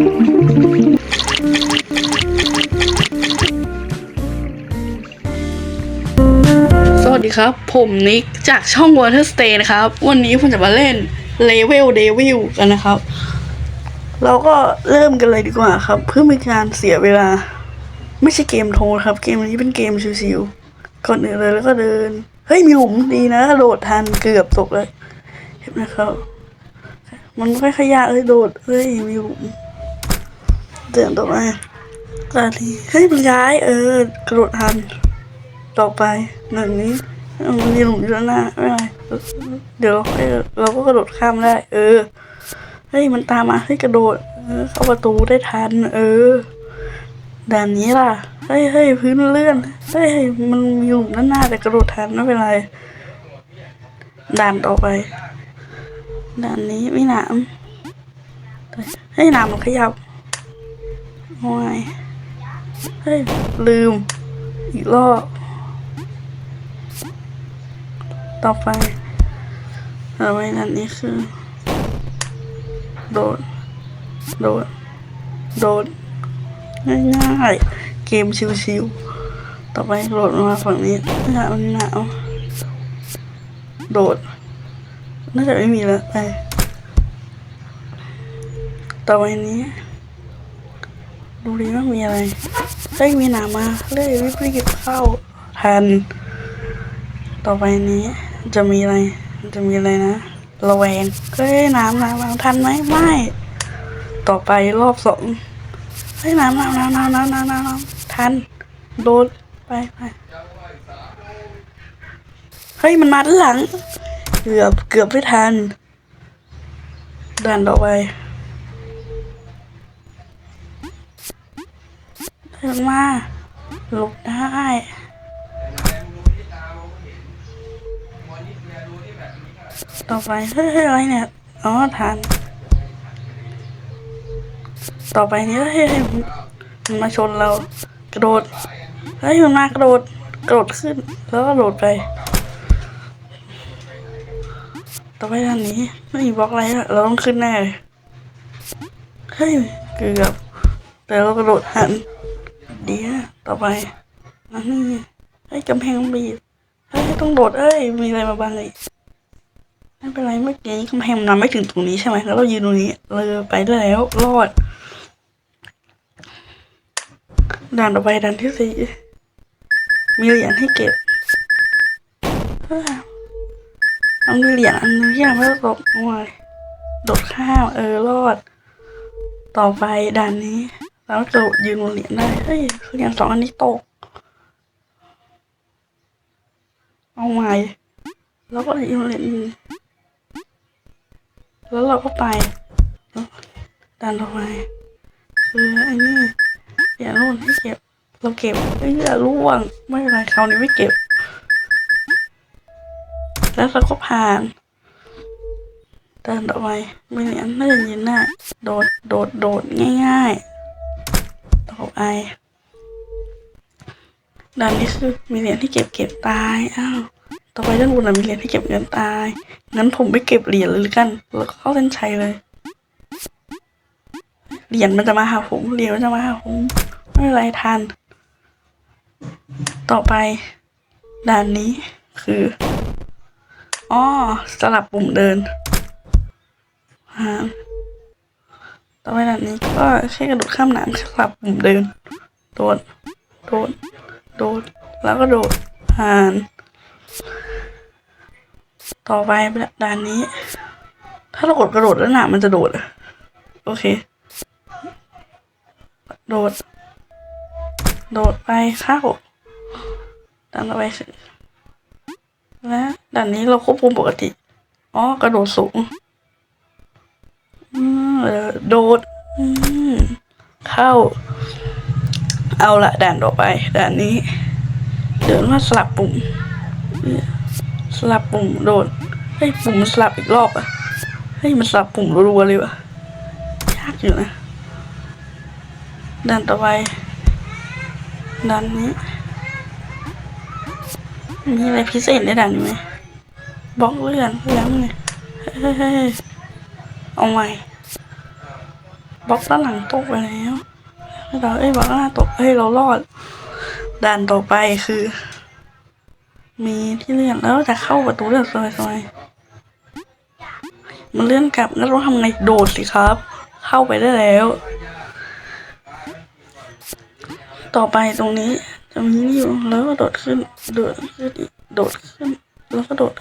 สวัสดีครับ ผมนิกจากช่อง Water Stay นะครับ วันนี้ผมจะมาเล่น Level Devil กันนะครับ เราก็เริ่มกันเลยดีกว่าครับ เพื่อไม่เป็นการเสียเวลา ไม่ใช่เกมโทรครับ เกมนี้เป็นเกมชิวๆก่อนอื่นเลยแล้วก็เดิน เฮ้ย มีหลุมดีนะโดดทันเกือบตกเลย เห็นไหมครับ มันไม่ค่อยขยากเลยโดดเฮ้ยมีหลุม เดินต่อไปตาทีเฮ้ยมันย้ายเออกระโดดทัน ต่อไปหนึ่งนี้มันมีหลุมอยู่ด้านหน้าไม่เป็นไรเดี๋ยวเราค่อยเราก็กระโดดข้ามได้ เออเฮ้ยมันตามมาเฮ้กระโดด เออ เข้าประตูได้ทัน เออด่านนี้ล่ะเฮ้ยเฮ้ยพื้นเลื่อนเฮ้ยมันมีหลุมด้านหน้าแต่กระโดดทันไม่เป็นไรด่านต่อไปด่านนี้ไม่หนามเฮ้ยหนามมันขยับ โอ้ยเฮ้ย ลืม อีกรอบ ต่อไปต่อไปนั่นนี่คือ โดด โดด โดด ง่ายๆ เกมชิวๆ ต่อไปโดดมาฝั่งนี้หนาวหนาวโดด น่าจะไม่มีแล้วไป ต่อไปนี้ ดูดีว่ามีอะไรเฮ้ยมีหนามาเรื่อยวิปริตเข้าแทนต่อไปนี้จะมีอะไร จะมีอะไรนะระแวงเฮ้ยน้ำน้ำน้ำทันไหมไม่ ต่อไปรอบสองเฮ้ยน้ำน้ำน้ำน้ำน้ำน้ำน้ำทันโดนไปไปเฮ้ยมันมาด้านหลัง เกือบเกือบไม่ทันด่านต่อไป เดินมาหลบได้ ต่อไปเฮ้ยอะไรเนี่ย อ๋อทาน ต่อไปนี้เฮ้ยเฮ้ยมันมาชนเรา กระโดด เฮ้ยมันมากระโดด กระโดดขึ้น แล้วก็โดดไป ต่อไปด้านนี้ ไม่มีบล็อกอะไรแล้วเราต้องขึ้นแน่เลยเฮ้ย เกือบ แต่เรากระโดดหัน ดีนะต่อไปอันนี้เฮ้ยกำแพงบีบเฮ้ยต้องโดดเอ้ยมีอะไรมาบังอีกไม่เป็นไรเมื่อกี้กำแพงมันนำไม่ถึงตรงนี้ใช่ไหมแล้วเรายืนตรงนี้เราไปได้แล้วรอดด่านต่อไปด่านที่สี่มีเหรียญให้เก็บเอ้อเอามีเหรียญอันนึงที่ทำให้เราตกลงมาโดดข้ามเออรอด ต่อไปด่านนี้ เราจะยืนบนเหรียญได้ เฮ้ยเหรียญสองอันนี้ตก เอาใหม่ แล้วก็ยืนเหรียญแล้วเราก็ไปดันต่อไปคืออ้นี่อย่าลุ่นให้เก็บ เราเก็บเอ้ยอย่าล่วง ไม่เป็นไรคราวนี้ไม่เก็บ แล้วเราก็ผ่านดันต่อไปไม่เหรียญน่าจะยืนได้โดด โดด โดดง่ายๆ ต่อไปดันนี้คือมีเหรียญที่เก็บเก็บตาย อ้าว ต่อไปด้านบนนะมีเหรียญที่เก็บเงินตาย งั้นผมไม่เก็บเหรียญเลยกัน แล้วก็เข้าเส้นชัยเลย เหรียญมันจะมาหาผม เหรียญมันจะมาหาผม ไม่เป็นไรทัน ต่อไปด่านนี้คืออ๋อสลับปุ่มเดินฮะ ต่อไปด่านนี้ก็แค่กระโดดข้ามน้ำสลับปุ่มเดิน โดด โดด โดด แล้วก็โดด ผ่าน ต่อไปด่านนี้ ถ้าเรากดกระโดดแล้วหนามันจะโดด โอเค โดด โดดไปเข้าด่านต่อไปคือและด่านนี้เราควบคุมปกติ อ๋อ กระโดดสูง โดดเข้า เอาละด่านต่อไปด่านนี้ เดินมาสลับปุ่ม สลับปุ่มโดดเฮ้ยปุ่มมันสลับอีกรอบอะเฮ้ยมันสลับปุ่มรัวๆเลยวะยากอยู่นะดันต่อไปดันนี้มีอะไรพิเศษในด่านนี้ไหมบล็อกเลื่อนเลื่อนไงเฮ้ยเฮ้ยเฮ้ยเอาใหม่ บล็อกด้านหลังตกไปแล้วเราเอ้ยบล็อกด้านหน้าตกเอ้ยเรารอดด่านต่อไปคือ มีที่เลื่อนแล้วจะเข้าประตูเลื่อนซอยมันเลื่อนกลับแล้วเราทำไงโดดสิครับ เข้าไปได้แล้ว ต่อไปตรงนี้จะมีนี่อยู่แล้วก็โดดขึ้นโดดขึ้นอีกโดดขึ้น แล้วก็โดด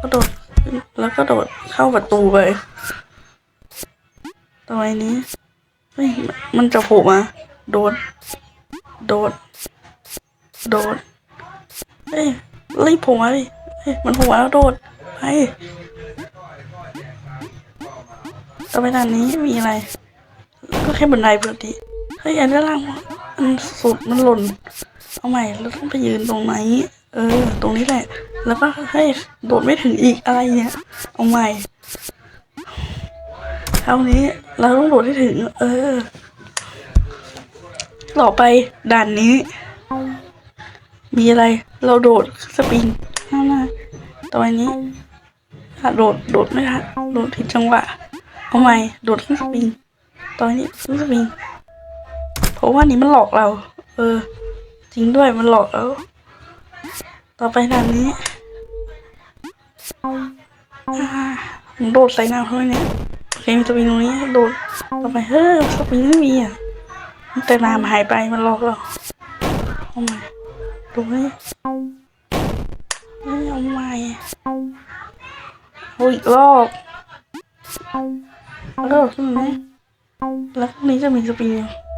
ก็โดดขึ้นแล้วก็โดดเข้าประตูไป ไปนี้เฮ้ยมันจะโผล่มา โดด โดด โดด เฮ้ยรีบโผล่มาดิเฮ้ยมันโผล่มาแล้วโดดไปต่อไปด้านนี้มีอะไร ก็แค่บันไดปกติเฮ้ยอันด้านล่างมันสุดมันหล่น เอาใหม่เราต้องไปยืนตรงไหน เออ ตรงนี้แหละ แล้วก็เฮ้ยโดดไม่ถึงอีกอะไรเนี่ยเอาใหม่ คราวนี้ เราต้องโดดให้ถึง เออ ต่อไปด่านนี้ มีอะไร เราโดดสปริงข้างหน้าต่อไปนี้ถ้าโดดโดดไม่ทันโดดผิดจังหวะเอาใหม่โดดขึ้นสปริงตอนนี้ขึ้นสปริงเพราะว่านี้มันหลอกเรา เออ จริงด้วยมันหลอกแล้วต่อไปด่านนี้อ่าผมโดดใส่น้ำเขาเนี่ย โอเคมีสปริงตรงนี้โดดต่อไปเฮ้ยสปริงไม่มีอะแต่น้ำหายไปมันหลอกเราเอาใหม่ดูไหมไม่เอาใหม่เอาอีกรอบแล้วก็ขึ้นไหมแล้วตรงนี้จะมีสปริง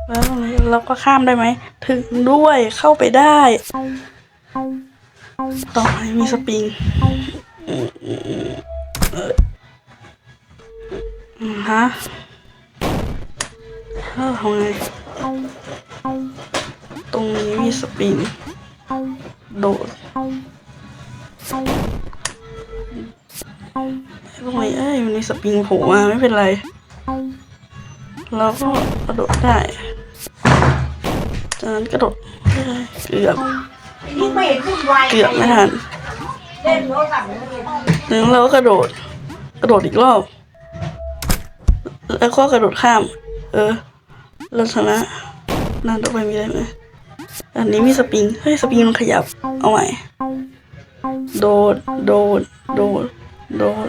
แล้วตรงนี้เราก็ข้ามได้ไหม ถึงด้วยเข้าไปได้ ต่อไปมีสปริง ฮะเออทำไงตรงนี้มีสปริงโดดตรงนี้เอ้ยมันมีสปริงโผล่มาไม่เป็นไร เราก็กระโดดได้จากนั้นกระโดดได้เกือบนี่ไม่เห็นวุ่นวายเกือบไม่ทันเล่นโทรศัพท์เลยหนึ่งเราก็กระโดด กระโดดอีกรอบ แล้วก็กระโดดข้าม เออเราชนะนั่นต่อไปมีอะไรไหมอันนี้มีสปริง เฮ้ยสปริงมันขยับ เอาใหม่ โดด โดด โดด โดด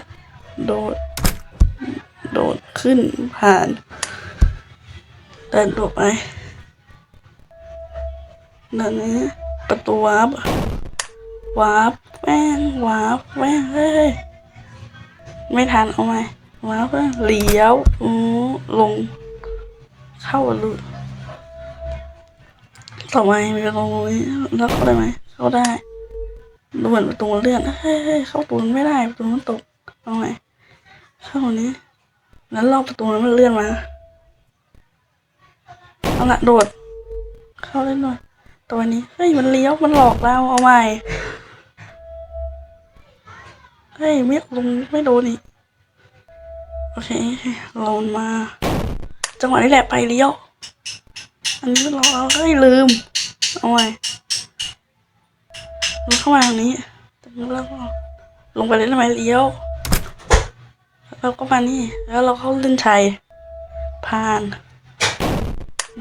โดด โดด ขึ้น ผ่านเดินต่อไปด้านนี้ประตูวาร์ปวาร์ปแป้งวาร์ปแป้งเฮ้ย ไม่ทันเอาไหม วาร์ปแป้งเลี้ยวอือลง เข้าลุต่อไปมีประตูตรงนี้แล้วเข้าได้ไหมเข้าได้ดูเหมือนประตูมันเลื่อนเฮ้ยเข้าประตูนไม่ได้ประตูมันตกเอาไหมเข้านี้แล้วรอบประตูนั้นมันเลื่อนมาเอาละโดด เข้าได้หน่อยตัวนี้เฮ้ยมันเลี้ยวมันหลอกเราเอาใหม่เฮ้ยไม่ลงไม่โดนอีก โอเคลงมา จังหวะนี้แหละไปเลี้ยว อันนี้เราเอาเฮ้ลืม เอาใหม่ลงเข้ามาทางนี้แล้วก็ลงไปเลยทำไมเลี้ยวแล้วก็มานี่ แล้วเราเข้าเล่นชัยผ่าน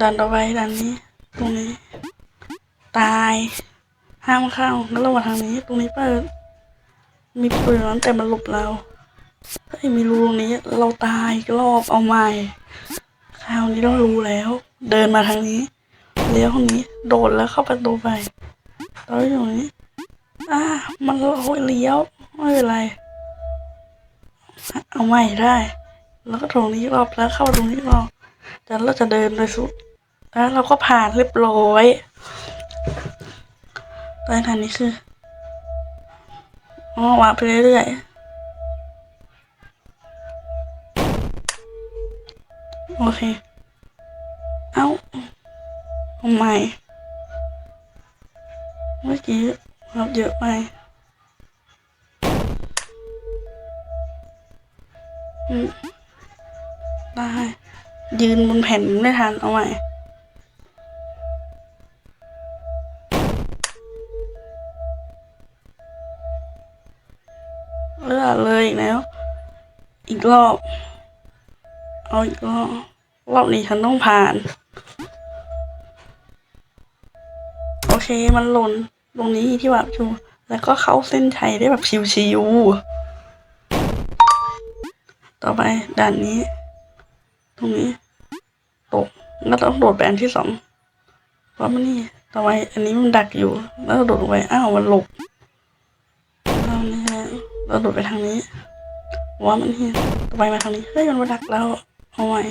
ดันต่อไปดันนี้ ตรงนี้ ตายห้ามเข้าแล้วเรามาทางนี้ ตรงนี้เปิดมีปืนนั้นแต่มันหลบเรา เฮ้ยมีรูตรงนี้ เราตายอีกรอบเอาใหม่คราวนี้เรารู้แล้ว เดินมาทางนี้เลี้ยวทางนี้ โดดแล้วเข้าประตูไปตอนอยู่นี้อ่ามันเราเลี้ยวไม่เป็นไร เอาใหม่ได้ แล้วก็ตรงนี้รอบแล้วเข้าตรงนี้รอบแต่เราจะเดินไปสุดแล้วเราก็ผ่านเรียบร้อยตอนนี้คืออ๋อวางไปเรื่อยๆ เค เอาเอาใหม่เมื่อกี้เราเยอะไปอืมได้ ยืนบนแผ่นไม่ทันเอาใหม่เลือกเลยอีกแล้ว อีกรอบ เอาอีกรอบ รอบนี้ฉันต้องผ่าน โอเคมันหล่นตรงนี้ที่แบบชูแล้วก็เข้าเส้นชัยได้แบบชิวๆต่อไปด่านนี้ ตรงนี้ตกแล้วต้องโดดไปอันที่สองเพราะมันนี่ต่อไปอันนี้มันดักอยู่ แล้วโดดไปอ้าวมันหลบเอาเนี่ฮะเราโดดไปทางนี้ว่ามันนี่ต่อไปมาทางนี้เฮ้ยมันมาดักเราเอาไว้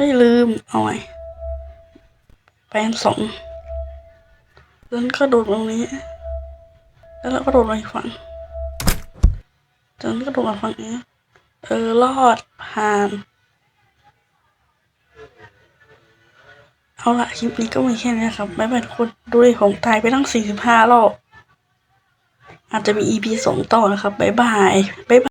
ฮ้ยลืม เอาไว้ไปนสองแล้วก็โดดตรงนี้ แล้วเราก็โดดไปฝั่งจากนั้นก็โดดมาฝั่งนี้ เออรอดผ่าน เอาละคลิปนี้ก็มีแค่นี้ครับบ๊ายบายทุกคนดูเลยผมตายไปตั้งสี่สิบห้ารอบอาจจะมี EP สองต่อนะครับบ๊ายบายบ๊ายบาย